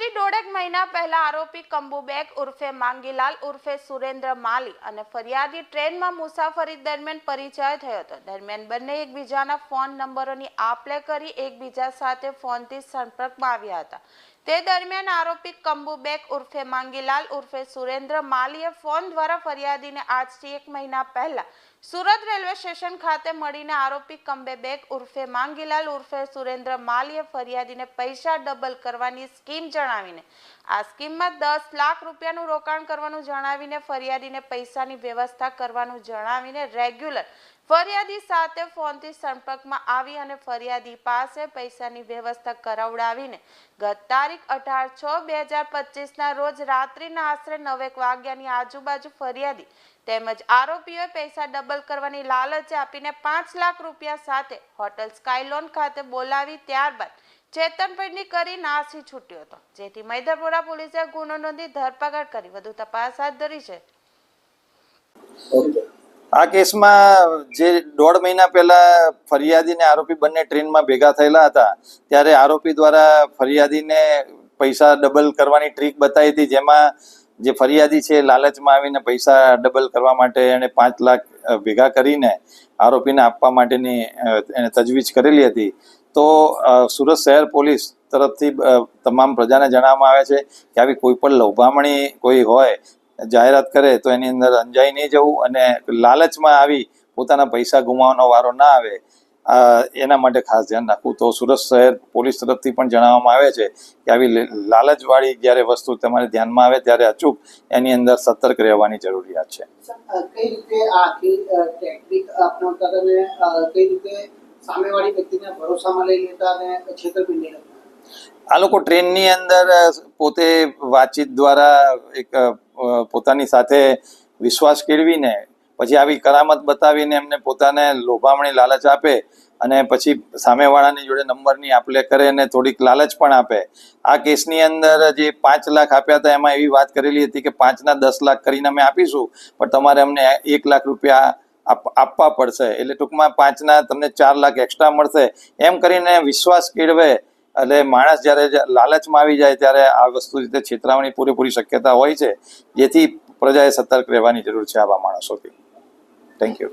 મહિના પહેલા આરોપી કંબુબેગ ઉર્ફે માંગીલાલ ઉર્ફે સુરેન્દ્ર માલી અને ફરિયાદી ટ્રેનમાં મુસાફરી દરમિયાન પરિચય થયો હતો. દરમિયાન બંને એકબીજાના ફોન નંબરોની આપ કરી એકબીજા સાથે ફોનથી સંપર્કમાં આવ્યા હતા. તે દરમિયાન આરોપી કંબુબેક ઉર્ફે માંગીલાલ ઉર્ફે સુરેન્દ્ર માલીએ ફોન દ્વારા ફરિયાદીને આજથી એક મહિના પહેલા સુરત રેલવે સ્ટેશન ખાતે મળીને આરોપી કંબેબેક ઉર્ફે માંગીલાલ ઉર્ફે સુરેન્દ્ર માલીએ ફરિયાદીને પૈસા ડબલ કરવાની સ્કીમ જણાવીને, આ સ્કીમમાં દસ લાખ રૂપિયાનું રોકાણ કરવાનું જણાવીને ફરિયાદીને પૈસાની વ્યવસ્થા કરવાનું જણાવીને રેગ્યુલર ફરિયાદી સાથે ફોનથી સંપર્કમાં આવી અને ફરિયાદી પાસે પૈસાની વ્યવસ્થા કરાવડાવીને ગત તારીખ અઢાર છ બે હજાર પચીસના રોજ રાત્રિના આશરે નવેક વાગ્યાની આજુબાજુ ફરિયાદી તેમજ આરોપીઓએ પૈસા ડબલ કરવાની લાલચ આપીને પાંચ લાખ રૂપિયા સાથે હોટલ સ્કાયલોન ખાતે બોલાવી ત્યારબાદ છેતરપિંડી કરી નાસી છૂટ્યો હતો. જેથી મૈદરપુરા પોલીસે ગુનો નોંધી ધરપકડ કરી. વધુ તપાસ હાથ ધરી છે. આ કેસમાં જે દોઢ મહિના પહેલા ફરિયાદી ને આરોપી બંને ટ્રેનમાં ભેગા થયેલા હતા, ત્યારે આરોપી દ્વારા ફરિયાદીને પૈસા ડબલ કરવાની ટ્રીક બતાવી હતી, જેમાં જે ફરિયાદી છે લાલચમાં આવીને પૈસા ડબલ કરવા માટે એણે પાંચ લાખ ભેગા કરીને આરોપીને આપવા માટેની એને તજવીજ કરેલી હતી. તો સુરત શહેર પોલીસ તરફથી તમામ પ્રજાને જણાવવામાં આવે છે કે આવી કોઈ પણ લોભામણી કોઈ હોય જાહેરાત કરે તો એની અંદર અંજાઈ નહીં જવું અને લાલચમાં આવી પોતાના પૈસા ગુમાવવાનો વારો ના આવે. એના માટે ખાસ ધ્યાન રાખવું. તો સુરત શહેર પોલીસ તરફથી પણ જણાવવામાં આવે છે કે આવી લાલચવાળી જ્યારે વસ્તુ તમારે ધ્યાનમાં આવે ત્યારે અચૂક એની અંદર સતર્ક રહેવાની જરૂરિયાત છે. સામેવાળી વ્યક્તિને ભરોસામાં લઈ લેતા છેતરપિંડી આ લોકો ટ્રેનની અંદર પોતે વાતચીત દ્વારા એક પોતાની સાથે વિશ્વાસ કેળવીને, પછી આવી કરામત બતાવીને એમને પોતાને લોભામણી લાલચ આપે અને પછી સામેવાળાની જોડે નંબરની આપલે કરે અને થોડીક લાલચ પણ આપે. આ કેસની અંદર જે પાંચ લાખ આપ્યા હતા, એમાં એવી વાત કરેલી હતી કે પાંચના દસ લાખ કરીને અમે આપીશું, પણ તમારે અમને એક લાખ રૂપિયા આપ- આપવા પડશે. એટલે ટૂંકમાં પાંચના તમને ચાર લાખ એક્સ્ટ્રા મળશે. એમ કરીને વિશ્વાસ કેળવે એટલે માણસ જ્યારે લાલચમાં આવી જાય ત્યારે આ વસ્તુ રીતે છેતરાવાની પૂરેપૂરી શક્યતા હોય છે, જેથી પ્રજાએ સતર્ક રહેવાની જરૂર છે આવા માણસોથી. Thank you